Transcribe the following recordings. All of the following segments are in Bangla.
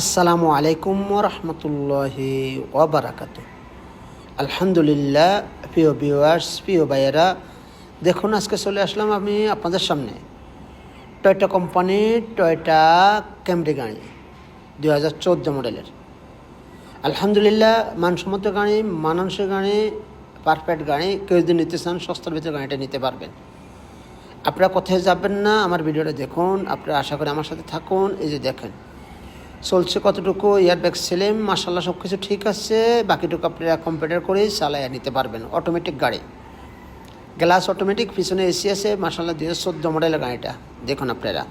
আসসালামু আলাইকুম রহমতুল্লাহি ওবরাকাত আলহামদুলিল্লাহ, প্রিয় ভিউয়ার্স প্রিয় ভাইয়েরা, দেখুন, আজকে চলে আসলাম আমি আপনাদের সামনে টয়টা কোম্পানির টয়টা ক্যামরি গাড়ি দু হাজার চোদ্দ মডেলের আলহামদুলিল্লাহ, মানসম্মত গাড়ি, মানানসই গাড়ি পারফেক্ট গাড়ি, কেউ যদি নিতে চান, সস্তার ভিতরে গাড়িটা নিতে পারবেন। আপনারা কোথায় যাবেন না, আমার ভিডিওটা দেখুন, আপনারা আশা করি আমার সাথে থাকুন, এই যে দেখেন। চলছে কতটুকু এয়ারব্যাগ সেলেম মাসাল্লাহ সব কিছু ঠিক আছে বাকিটুকু আপনারা কম্পিউটার করেই চালাইয়া নিতে পারবেন অটোমেটিক গাড়ি গ্লাস অটোমেটিক পিছনে এসি আছে মাসাল্লাহ দুই হাজার চোদ্দো মডেলের গাড়িটা দেখুন আপনারা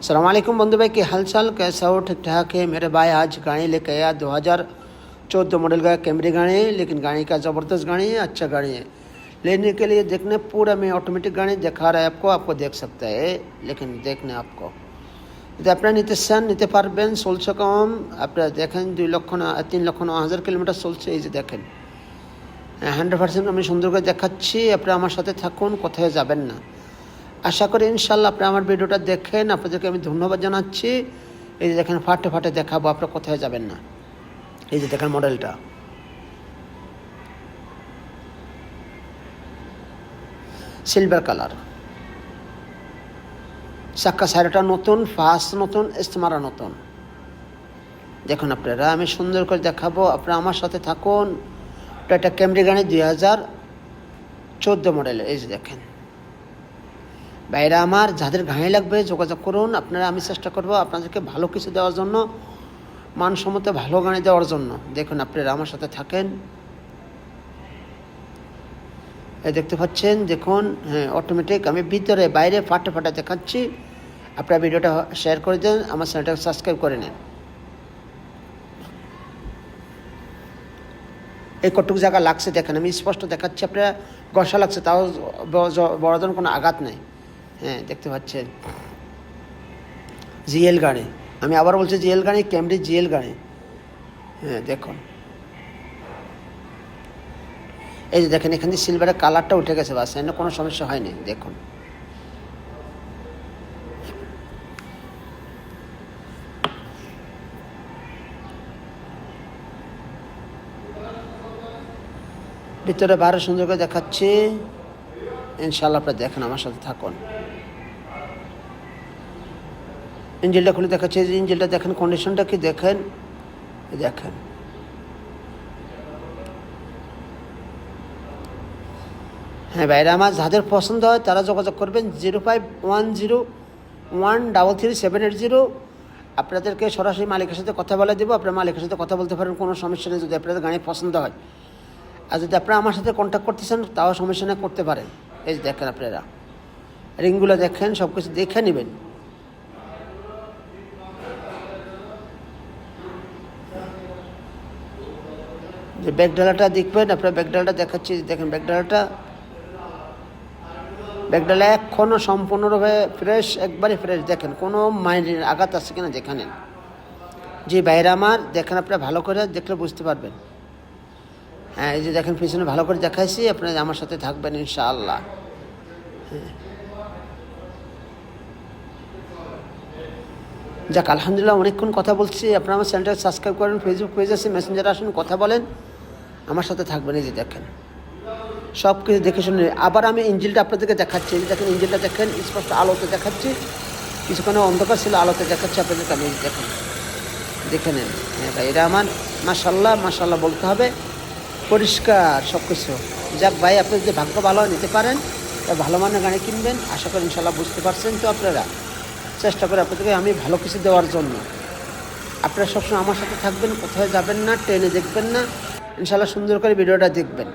सलाम वालेकुम बंधु भाई की हालचाल कैसा हो ठीक ठाक है मेरे भाई आज गाड़ी लेके आया दो हज़ार चौदह मॉडल का कैमरी गाड़ी है लेकिन गाड़ी का ज़बरदस्त गाड़ी है अच्छा गाड़ी है लेने के लिए देखने पूरा में ऑटोमेटिक गाड़ी दिखा रहा है आपको आपको देख सकता है लेकिन देखने आपको যদি আপনারা নিতে চান, নিতে পারবেন, চলছে কম। আপনারা দেখেন দুই লক্ষ না, তিন লক্ষ ন হাজার কিলোমিটার চলছে, এই যে দেখেন। হান্ড্রেড পার্সেন্ট আমি সুন্দর করে দেখাচ্ছি, আপনারা আমার সাথে থাকুন কোথায় যাবেন না। আশা করি ইনশাল্লাহ আপনারা আমার ভিডিওটা দেখেন, আপনাদেরকে আমি ধন্যবাদ জানাচ্ছি। এই যে দেখেন, ফাটে ফাটে দেখাবো, আপনারা কোথায় যাবেন না। এই যে দেখেন মডেলটা। Silver colour. চাক্কা সাইডটা নতুন ফার্স্ট নতুন, ইস্তেমারা নতুন। দেখুন আপনারা, আমি সুন্দর করে দেখাবো, আপনারা আমার সাথে থাকুন। এটা ক্যামরি গাড়ি দুই হাজার চোদ্দ মডেলের এই যে দেখেন। বাইরে আমার, যাদের গাড়ি লাগবে, যোগাযোগ করুন। আপনারা, আমি চেষ্টা করব আপনাদেরকে ভালো কিছু দেওয়ার জন্য, মানসম্মত ভালো গাড়ি দেওয়ার জন্য। দেখুন আপনারা, আমার সাথে থাকেন। দেখতে পাচ্ছেন, দেখুন হ্যাঁ অটোমেটিক আমি ভিতরে, বাইরে ফাটে ফাটে দেখাচ্ছি। আপনারা ভিডিওটা শেয়ার করে দেন, আমার চ্যানেলটাকে সাবস্ক্রাইব করে নেন। এই কটুক জায়গা লাগছে, দেখেন, আমি স্পষ্ট দেখাচ্ছি আপনারা, গসা লাগছে, তাও বড় ধরনের কোনো আঘাত নেই। হ্যাঁ দেখতে পাচ্ছেন। জিএল গাড়ি, আমি আবার বলছি জিএল গাড়ি ক্যামরি জিএল গাড়ি। হ্যাঁ দেখুন। এই যে দেখেন, এখানে সিলভারের কালারটা উঠে গেছে, বাস কোনো সমস্যা হয়নি, দেখুন। ভিতরে বারো সুন্দর করে দেখাচ্ছি। ইনশাল্লাহ আপনারা দেখেন, আমার সাথে থাকুন। ইঞ্জিলটা খুলে দেখাচ্ছে ইঞ্জিলটা দেখেন কন্ডিশনটা কি দেখেন? দেখেন। হ্যাঁ বাইরে আমার যাদের পছন্দ হয় তারা যোগাযোগ করবেন zero five one zero one three seven eight zero. আপনাদেরকে সরাসরি মালিকের সাথে কথা বলে দেবো, আপনার মালিকের সাথে কথা বলতে পারেন, কোনো সমস্যা নেই, যদি আপনাদের গাড়ি পছন্দ হয়। আর যদি আপনারা আমার সাথে কন্ট্যাক্ট করতে চান, তাও সমস্যা না করতে পারেন। এই যে দেখেন আপনারা। রিংগুলো দেখেন সব কিছু দেখে নেবেন। যে ব্যাগডালাটা দেখবেন, আপনার ব্যাগডালাটা দেখাচ্ছি, দেখেন ব্যাগডালাটা ব্যাগডালা ব্যাগ ডালা এখনও সম্পূর্ণভাবে ফ্রেশ একবারে ফ্রেশ দেখেন, কোনো মাইন্ডের আঘাত আছে কিনা যেখানে যে বাইরে আমার, দেখেন আপনারা ভালো করে, দেখলে বুঝতে পারবেন। এই যে দেখেন, পিছনে ভালো করে দেখাইছি, আপনারা আমার সাথে থাকবেন, ইনশাআল্লাহ। হ্যাঁ। যাক, আলহামদুলিল্লাহ, অনেকক্ষণ কথা বলছি। আপনারা আমার চ্যানেলটা সাবস্ক্রাইব করেন ফেসবুক পেজ আছে মেসেঞ্জারে আসুন, কথা বলেন। আমার সাথে থাকবেন, এই যে দেখেন। সব কিছু দেখে শুনে আবার আমি ইঞ্জিলটা আপনাদেরকে দেখাচ্ছি। এই দেখেন, ইঞ্জিলটা দেখেন, স্পষ্ট আলোতে দেখাচ্ছি। কিছুক্ষণে অন্ধকার ছিল, আলোতে দেখাচ্ছি আপনাদেরকে, আমি দেখেন। দেখে নেন। হ্যাঁ এটা আমার মাসাল্লাহ মাসাল্লাহ বলতে হবে। পরিষ্কার সব কিছু। যাক ভাই, আপনি যদি ভাগ্য ভালো নিতে পারেন, তা ভালো মানের গাড়ি কিনবেন, আশা করি ইনশাল্লাহ বুঝতে পারছেন তো আপনারা। চেষ্টা করে আপনাদেরকে আমি ভালো কিছু দেওয়ার জন্য। আপনারা সবসময় আমার সাথে থাকবেন কোথায় যাবেন না, ট্রেনে দেখবেন না, ইনশাল্লাহ সুন্দর করে ভিডিওটা দেখবেন।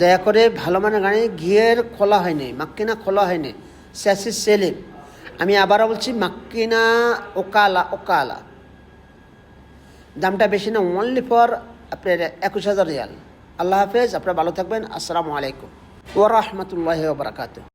দয়া করে ভালো মানের গাড়ি ঘিয়ের খোলা হয়নি, মাক্কিনা খোলা হয়নি, স্যাসি সেলিম। আমি আবারও বলছি, মাক্কিনা ওকালা ওকালা। দামটা বেশি না অনলি ফর আপনার একুশ হাজার রিয়াল। আল্লাহ হাফেজ আপনারা ভালো থাকবেন। আসসালামু আলাইকুম। ও রহমতুল্লাহ বারাকাতু